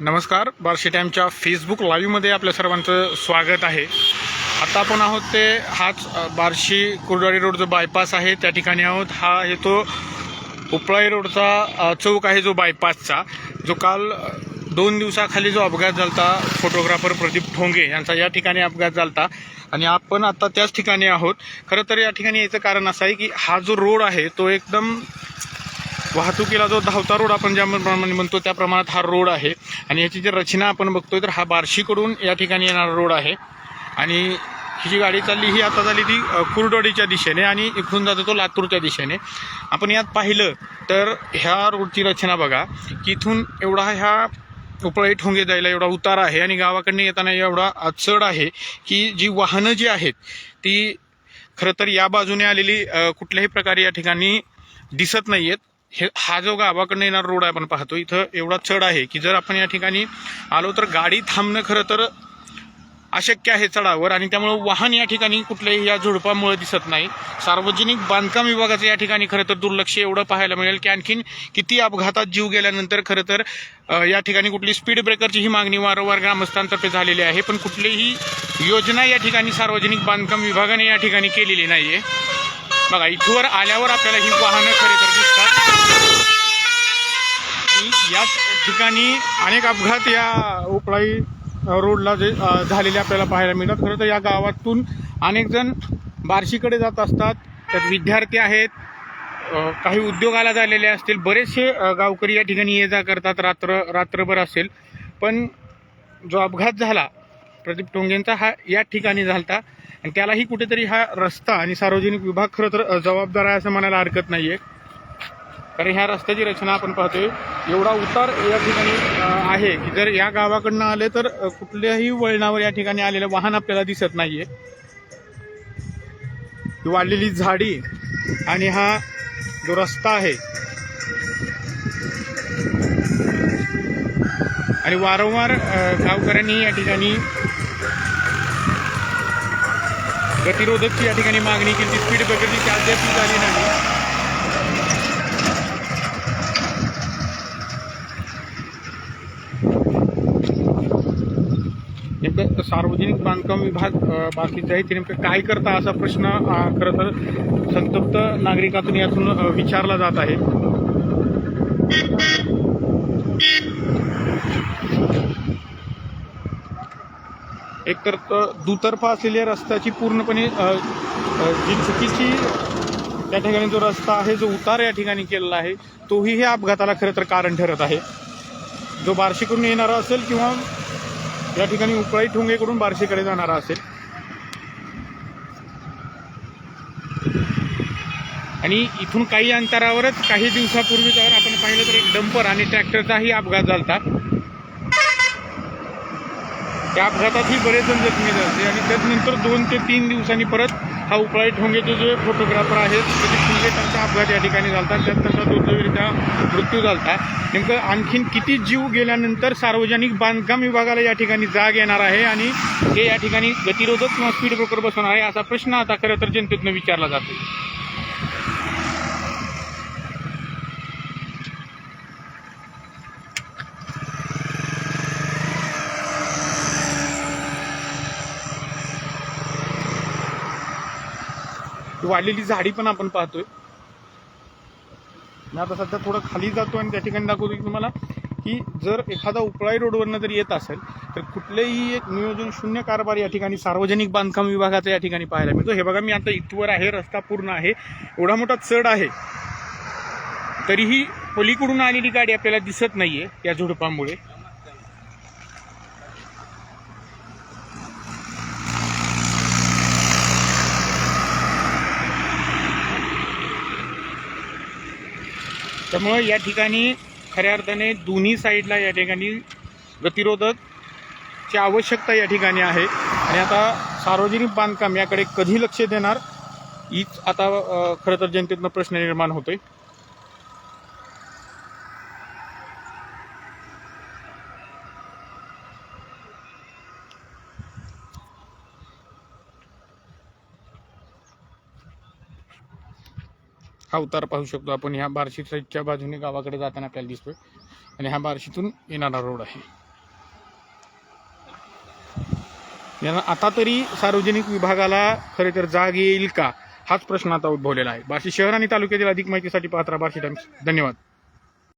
नमस्कार बार्शी टाईमच्या फेसबुक लाईव्हमध्ये आपल्या सर्वांचं स्वागत आहे. आता आपण आहोत ते हाच बार्शी कुर्डवाडी रोड जो बायपास आहे. त्या ठिकाणी आहोत. हा हे तो उपळाई रोडचा चौक आहे जो बायपासचा जो काल दोन दिवसाखाली जो अपघात झाला फोटोग्राफर प्रदीप ठोंगे यांचा या ठिकाणी अपघात झाला आणि आपण आता त्याच ठिकाणी आहोत. खरं तर या ठिकाणी याचं कारण असं आहे की हा जो रोड आहे तो एकदम वाहतुकीला जो धावता रोड आपण ज्या प्रमाणे म्हणतो त्या प्रमाणात हा रोड आहे. आणि याची जी रचना आपण बघतोय तर हा बार्शीकडून या ठिकाणी येणारा रोड आहे. आणि ही जी गाडी चालली ही आता झाली ती कुरडोडीच्या दिशेने आणि इथून जातो तो लातूरच्या दिशेने. आपण यात पाहिलं तर ह्या रोडची रचना बघा. की इथून एवढा ह्या उपळी ठोंगे जायला एवढा उतार आहे आणि गावाकडनं येताना एवढा चढ आहे की जी वाहनं जी आहेत ती खरं तर या बाजूने आलेली कुठल्याही प्रकारे या ठिकाणी दिसत नाहीयेत. हे हा जो गावाकडनं येणारा रोड आपण पाहतो इथं एवढा चढ आहे की जर आपण या ठिकाणी आलो तर गाडी थांबणं खरं तर अशक्य आहे चढावर आणि त्यामुळं वाहन या ठिकाणी कुठल्याही या झुडपामुळे दिसत नाही. सार्वजनिक बांधकाम विभागाचं या ठिकाणी खरं तर दुर्लक्ष एवढं पाहायला मिळेल की आणखीन किती अपघातात जीव गेल्यानंतर खरं तर या ठिकाणी कुठली स्पीड ब्रेकरची ही मागणी वारंवार ग्रामस्थांतर्फे झालेली आहे. पण कुठलीही योजना या ठिकाणी सार्वजनिक बांधकाम विभागाने या ठिकाणी केलेली नाहीये. बघा इथवर आल्यावर आपल्याला ही वाहनं खरे तर या याच ठिकाणी अनेक अपघात या उपळाई रोडला जे झालेले आपल्याला पाहायला मिळतात. खरं तर या गावातून अनेक जण बार्शीकडे जात असतात. त्यात विद्यार्थी आहेत. काही उद्योगाला झालेले असतील. बरेचसे गावकरी या ठिकाणी ये जा करतात. रात्र रात्रभर असेल. पण जो अपघात झाला प्रदीप टोंगेंचा हा या ठिकाणी झालता. आणि त्यालाही कुठेतरी हा रस्ता आणि सार्वजनिक विभाग खरं तर जबाबदार आहे असं म्हणायला हरकत नाही आहे कारण ह्या रस्त्याची रचना आपण पाहतोय. एवढा उतार या ठिकाणी आहे की जर या गावाकडनं आले तर कुठल्याही वळणावर या ठिकाणी आलेलं वाहन आपल्याला दिसत नाहीये. ही वाढलेली झाडी आणि हा जो रस्ता आहे आणि वारंवार गावकऱ्यांनी या ठिकाणी गतिरोधकची या ठिकाणी मागणी केली. स्पीड ब्रेकरची ती अद्याप झाली नाही नेमकं सार्वजनिक बांधकाम विभाग बाकीचे आहे ते नेमकं काय करता असा प्रश्न खरं तर संतप्त नागरिकातून यातून विचारला जात आहे. एकतर दुतर्फा असलेल्या रस्त्याची पूर्णपणे जी चुकीची त्या ठिकाणी जो रस्ता आहे जो उतार या ठिकाणी केलेला आहे तोही हे अपघाताला खरं तर कारण ठरत आहे. जो बार्शीकडून येणारा असेल किंवा या ठिकाणी उकळाई ठोंगेकडून बार्शीकडे जाणारा असेल. आणि इथून काही अंतरावरच काही दिवसापूर्वी जर आपण पाहिलं तर एक डंपर आणि ट्रॅक्टरचाही अपघात झाला त्या अपघातातही बरेच जण जखमी झाले आणि त्याच्यानंतर दोन ते तीन दिवसांनी परत हा उपळाई ठोंगेचे जे फोटोग्राफर आहेत त्याचे फुल्ले त्यांचा अपघात या ठिकाणी झाला त्यात त्यांचा दुर्दैवीरित्या मृत्यू झाला नेमकं आणखीन किती जीव गेल्यानंतर सार्वजनिक बांधकाम विभागाला या ठिकाणी जाग येणार आहे आणि हे या ठिकाणी गतिरोधक किंवा स्पीड ब्रोकर बसवणार आहे असा प्रश्न आता खरं तर जनतेतनं विचारला जातो वाढलेली झाडी पण आपण पाहतोय. मी आता सध्या थोडं खाली जातो आणि त्या ठिकाणी दाखवतो की तुम्हाला की जर एखादा उपळाई रोडवरनं जर येत असेल तर कुठलेही एक नियोजन शून्य कारभार या ठिकाणी सार्वजनिक बांधकाम विभागाचा या ठिकाणी पाहायला मिळतो. हे बघा मी आता इथवर आहे रस्ता पूर्ण आहे. एवढा मोठा चढ आहे. तरीही पलीकडून आलेली गाडी आपल्याला दिसत नाहीये या झुडपामुळे. त्यामुळं या ठिकाणी खऱ्या अर्थाने दोन्ही साईडला या ठिकाणी गतिरोधकची आवश्यकता या ठिकाणी आहे. आणि आता सार्वजनिक बांधकाम याकडे कधी लक्ष देणार? हीच आता खरं तर जनतेतनं प्रश्न निर्माण होतोय. हा उतार पाहू शकतो. आपण ह्या बार्शी साईडच्या बाजूने गावाकडे जाताना आपल्याला दिसतोय. आणि हा बार्शीतून येणारा रोड आहे. आता तरी सार्वजनिक विभागाला खरे तर जाग येईल का? हाच प्रश्न आता उद्भवलेला आहे. बार्शी शहर आणि तालुक्यातील अधिक माहितीसाठी पाहत राहा बार्शी टाइम्स. धन्यवाद.